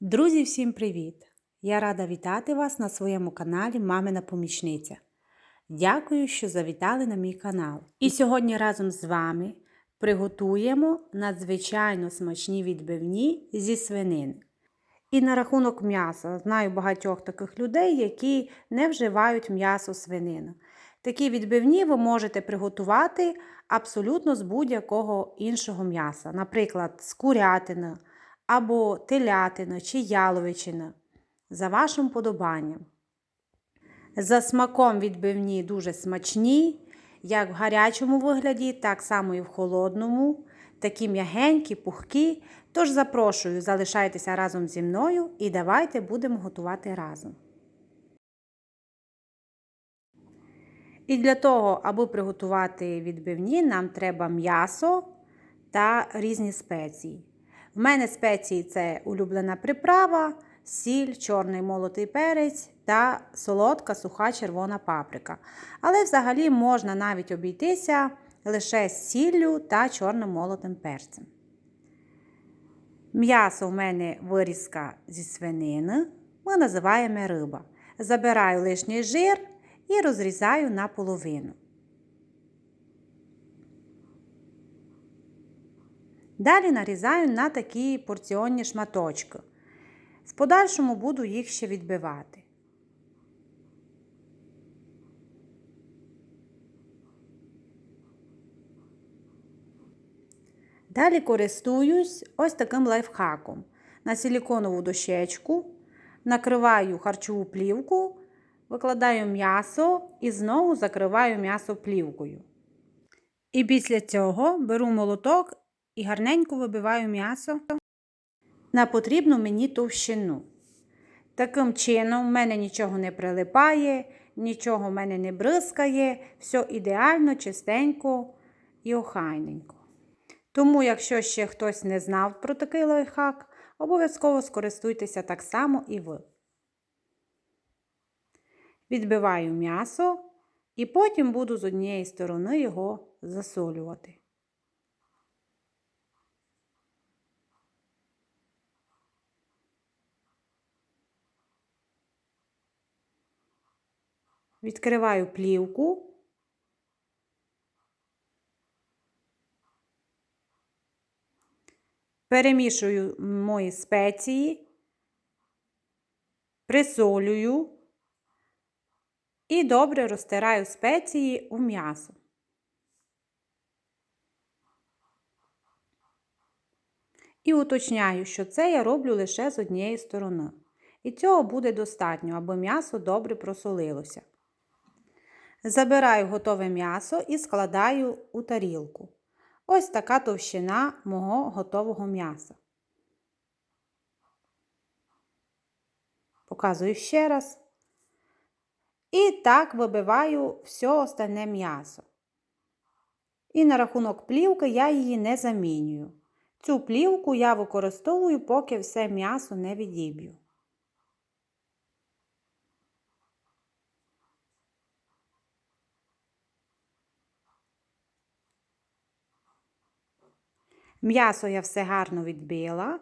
Друзі, всім привіт! Я рада вітати вас на своєму каналі Мамина Помічниця. Дякую, що завітали на мій канал. І сьогодні разом з вами приготуємо надзвичайно смачні відбивні зі свинини. І на рахунок м'яса знаю багатьох таких людей, які не вживають м'ясо свинину. Такі відбивні ви можете приготувати абсолютно з будь-якого іншого м'яса, наприклад, з курятини або телятина чи яловичина, за вашим подобанням. За смаком відбивні дуже смачні, як в гарячому вигляді, так само і в холодному, такі м'ягенькі, пухкі. Тож запрошую, залишайтеся разом зі мною і давайте будемо готувати разом. І для того, аби приготувати відбивні, нам треба м'ясо та різні спеції. В мене спеції це улюблена приправа, сіль, чорний молотий перець та солодка суха червона паприка. Але взагалі можна навіть обійтися лише з сіллю та чорним молотим перцем. М'ясо в мене вирізка зі свинини, ми називаємо риба. Забираю лишній жир і розрізаю на половину. Далі нарізаю на такі порціонні шматочки. В подальшому буду їх ще відбивати. Далі користуюсь ось таким лайфхаком. На силіконову дощечку накриваю харчову плівку, викладаю м'ясо і знову закриваю м'ясо плівкою. І після цього беру молоток і гарненько вибиваю м'ясо на потрібну мені товщину. Таким чином, в мене нічого не прилипає, нічого в мене не бризкає, все ідеально, чистенько і охайненько. Тому, якщо ще хтось не знав про такий лайфхак, обов'язково скористуйтеся так само і ви. Відбиваю м'ясо і потім буду з однієї сторони його засолювати. Відкриваю плівку. Перемішую мої спеції, присолюю і добре розтираю спеції у м'ясо. І уточняю, що це я роблю лише з однієї сторони. І цього буде достатньо, аби м'ясо добре просолилося. Забираю готове м'ясо і складаю у тарілку. Ось така товщина мого готового м'яса. Показую ще раз. І так вибиваю все остальне м'ясо. І на рахунок плівки я її не замінюю. Цю плівку я використовую, поки все м'ясо не відіб'ю. М'ясо я все гарно відбила,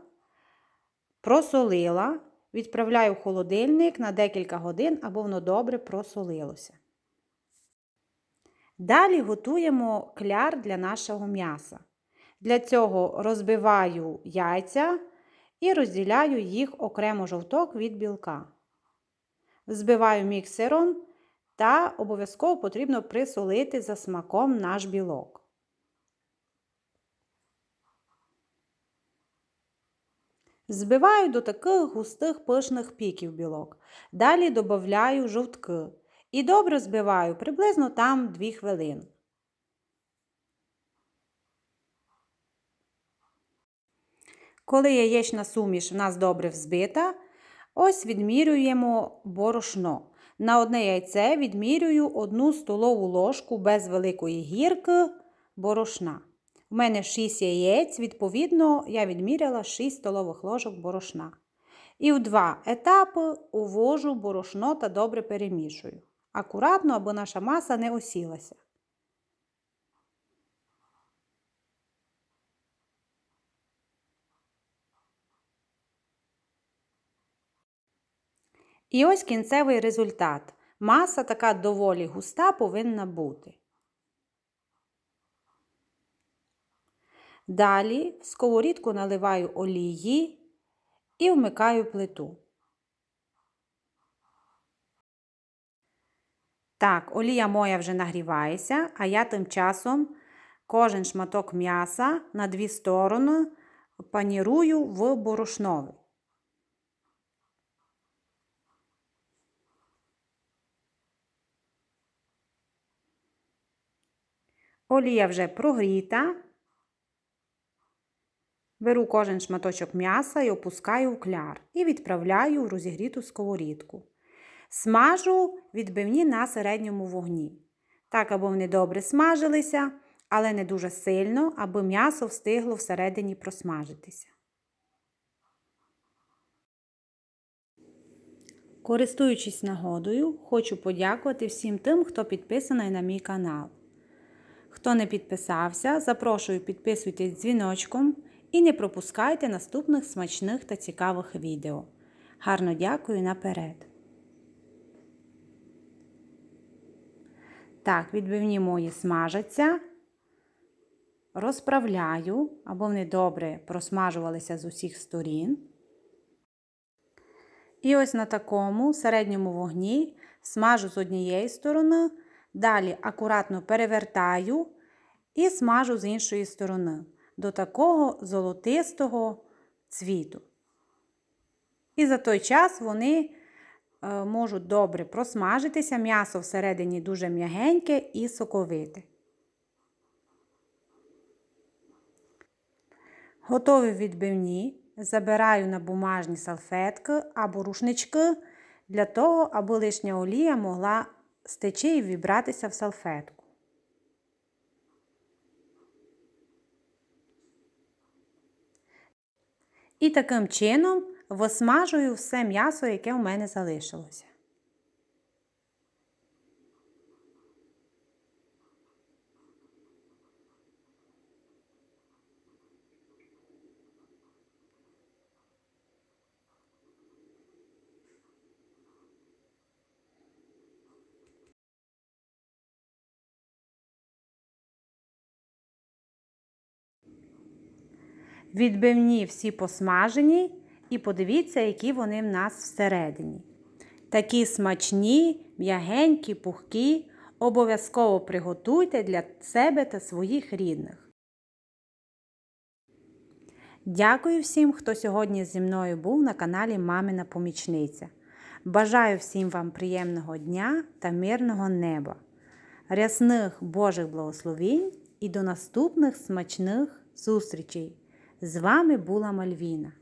просолила, відправляю в холодильник на декілька годин, або воно добре просолилося. Далі готуємо кляр для нашого м'яса. Для цього розбиваю яйця і розділяю їх окремо жовток від білка. Взбиваю міксером та обов'язково потрібно присолити за смаком наш білок. Збиваю до таких густих пишних піків білок. Далі додаю жовтки. І добре збиваю приблизно там 2 хвилини. Коли яєчна суміш в нас добре взбита, ось відмірюємо борошно. На одне яйце відмірюю 1 столову ложку без великої гірки борошна. У мене 6 яєць, відповідно, я відміряла 6 столових ложок борошна. І в два етапи увожу борошно та добре перемішую. Акуратно, аби наша маса не осілася. І ось кінцевий результат. Маса така доволі густа повинна бути. Далі в сковорідку наливаю олії і вмикаю плиту. Так, олія моя вже нагрівається, а я тим часом кожен шматок м'яса на дві сторони панірую в борошновий. Олія вже прогріта. Беру кожен шматочок м'яса і опускаю в кляр і відправляю в розігріту сковорідку. Смажу відбивні на середньому вогні. Так, аби вони добре смажилися, але не дуже сильно, аби м'ясо встигло всередині просмажитися. Користуючись нагодою, хочу подякувати всім тим, хто підписаний на мій канал. Хто не підписався, запрошую підписуйтесь дзвіночком і не пропускайте наступних смачних та цікавих відео. Гарно дякую наперед! Так, відбивні мої смажаться, розправляю, або вони добре просмажувалися з усіх сторін. І ось на такому середньому вогні смажу з однієї сторони, далі акуратно перевертаю і смажу з іншої сторони до такого золотистого цвіту. І за той час вони е, можуть добре просмажитися, м'ясо всередині дуже м'ягеньке і соковите. Готові відбивні забираю на бумажні салфетки або рушнички для того, аби лишня олія могла стечі і вібратися в салфетку. І таким чином висмажую все м'ясо, яке у мене залишилося. Відбивні всі посмажені, і подивіться, які вони в нас всередині. Такі смачні, м'ягенькі, пухкі. Обов'язково приготуйте для себе та своїх рідних. Дякую всім, хто сьогодні зі мною був на каналі Мамина Помічниця. Бажаю всім вам приємного дня та мирного неба, рясних Божих благословінь і до наступних смачних зустрічей! З вами була Мальвіна.